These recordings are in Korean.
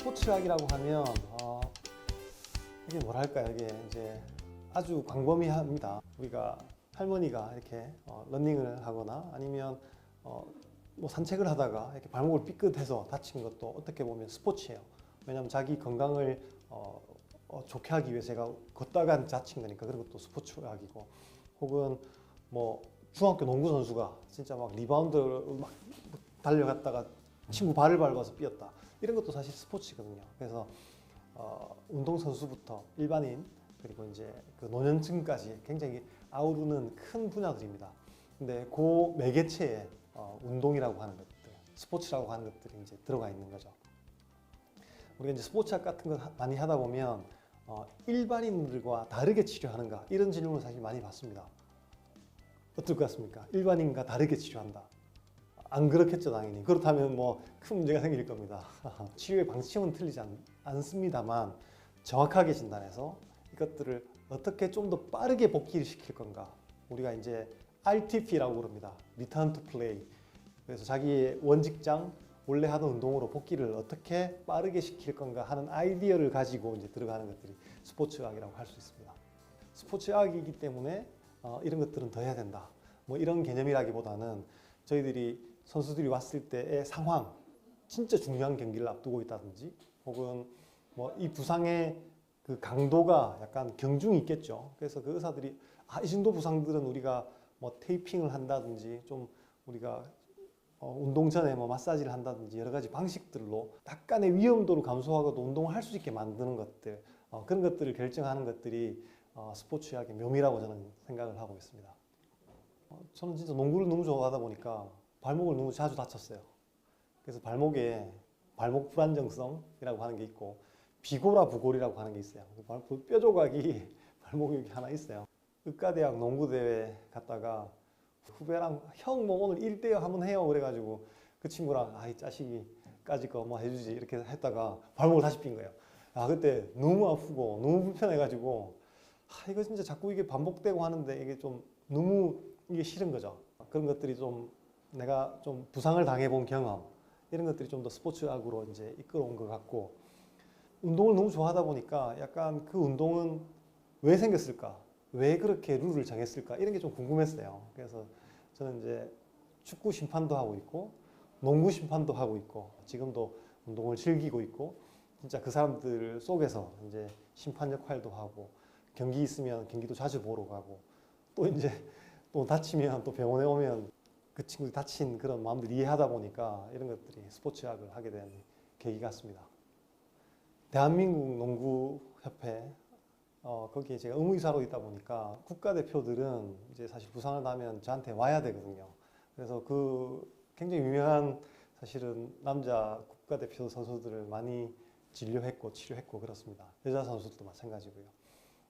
스포츠학이라고 하면 어, 이게 뭐랄까요? 이게 이제 아주 광범위합니다. 우리가 할머니가 이렇게 어, 러닝을 하거나 아니면 어, 뭐 산책을 하다가 이렇게 발목을 삐끗해서 다친 것도 어떻게 보면 스포츠예요. 왜냐하면 자기 건강을 어, 어, 좋게 하기 위해서 제가 걷다가 다친 거니까 그런 것도 스포츠학이고 혹은 뭐 중학교 농구 선수가 진짜 막 리바운드를 막 달려갔다가 친구 발을 밟아서 삐었다 이런 것도 사실 스포츠거든요. 그래서 어, 운동 선수부터 일반인 그리고 이제 그 노년층까지 굉장히 아우르는 큰 분야들입니다. 근데 그 매개체에 어, 운동이라고 하는 것들, 스포츠라고 하는 것들이 이제 들어가 있는 거죠. 우리가 이제 스포츠학 같은 거 하- 많이 하다 보면 어, 일반인들과 다르게 치료하는가 이런 질문을 사실 많이 받습니다. 어떨 것 같습니까? 일반인과 다르게 치료한다. 안 그렇겠죠, 당연히. 그렇다면 뭐 큰 문제가 생길 겁니다. 치료의 방침은 틀리지 않, 않습니다만 정확하게 진단해서 이것들을 어떻게 좀 더 빠르게 복귀를 시킬 건가. 우리가 이제 RTP라고 그럽니다. Return to Play. 그래서 자기의 원직장 원래 하던 운동으로 복귀를 어떻게 빠르게 시킬 건가 하는 아이디어를 가지고 이제 들어가는 것들이 스포츠학이라고 할 수 있습니다. 스포츠학이기 때문에 어, 이런 것들은 더 해야 된다. 뭐 이런 개념이라기보다는 저희들이 선수들이 왔을 때의 상황, 진짜 중요한 경기를 앞두고 있다든지, 혹은 뭐 이 부상의 그 강도가 약간 경중이 있겠죠. 그래서 그 의사들이 아, 이 정도 부상들은 우리가 뭐 테이핑을 한다든지 좀 우리가 어, 운동 전에 뭐 마사지를 한다든지 여러 가지 방식들로 약간의 위험도를 감소하고도 운동을 할 수 있게 만드는 것들 어, 그런 것들을 결정하는 것들이 어, 스포츠학의 묘미라고 저는 생각을 하고 있습니다. 어, 저는 진짜 농구를 너무 좋아하다 보니까 발목을 너무 자주 다쳤어요. 그래서 발목에 발목 불안정성이라고 하는 게 있고 비고라 부골이라고 하는 게 있어요. 그 발- 그뼈 조각이 발목에 여기 하나 있어요. 의과대학 농구대회 갔다가 후배랑 형 뭐 오늘 1대0 한번 해요 그래가지고 그 친구랑 아이 자식이까지 거뭐 해주지 이렇게 했다가 발목을 다시 삔 거예요. 아 그때 너무 아프고 너무 불편해가지고 아 이거 진짜 자꾸 이게 반복되고 하는데 이게 좀 너무 이게 싫은 거죠. 그런 것들이 좀 내가 좀 부상을 당해본 경험 이런 것들이 좀 더 스포츠학으로 이제 이끌어온 것 같고 운동을 너무 좋아하다 보니까 약간 그 운동은 왜 생겼을까? 왜 그렇게 룰을 정했을까? 이런 게 좀 궁금했어요. 그래서 저는 이제 축구 심판도 하고 있고 농구 심판도 하고 있고 지금도 운동을 즐기고 있고 진짜 그 사람들 속에서 이제 심판 역할도 하고 경기 있으면 경기도 자주 보러 가고 또 이제 또 다치면 또 병원에 오면 그 친구들 다친 그런 마음들 이해하다 보니까 이런 것들이 스포츠학을 하게 된 계기 같습니다. 대한민국 농구협회 어, 거기에 제가 의무이사로 있다 보니까 국가대표들은 이제 사실 부상을 나면 저한테 와야 되거든요. 그래서 그 굉장히 유명한 사실은 남자 국가대표 선수들을 많이 진료했고 치료했고 그렇습니다. 여자 선수들도 마찬가지고요.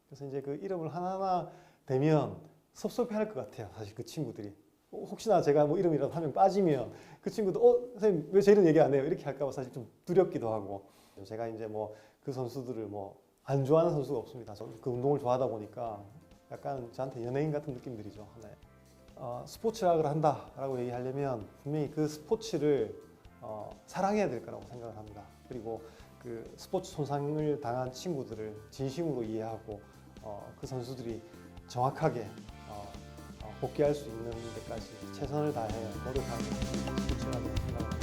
그래서 이제 그 이름을 하나하나 대면 섭섭해 할 것 같아요. 사실 그 친구들이. 어, 혹시나 제가 뭐 이름이라도 한 명 빠지면 그 친구도 어 선생님 왜 제 이름 얘기 안 해요? 이렇게 할까봐 사실 좀 두렵기도 하고 제가 이제 뭐 그 선수들을 뭐 안 좋아하는 선수가 없습니다. 저는 그 운동을 좋아하다 보니까 약간 저한테 연예인 같은 느낌들이죠. 네. 어, 스포츠학을 한다라고 얘기하려면 분명히 그 스포츠를 어, 사랑해야 될 거라고 생각을 합니다. 그리고 그 스포츠 손상을 당한 친구들을 진심으로 이해하고 어, 그 선수들이 정확하게 복귀할 수 있는 데까지 최선을 다해 노력하는 것이 스포츠라고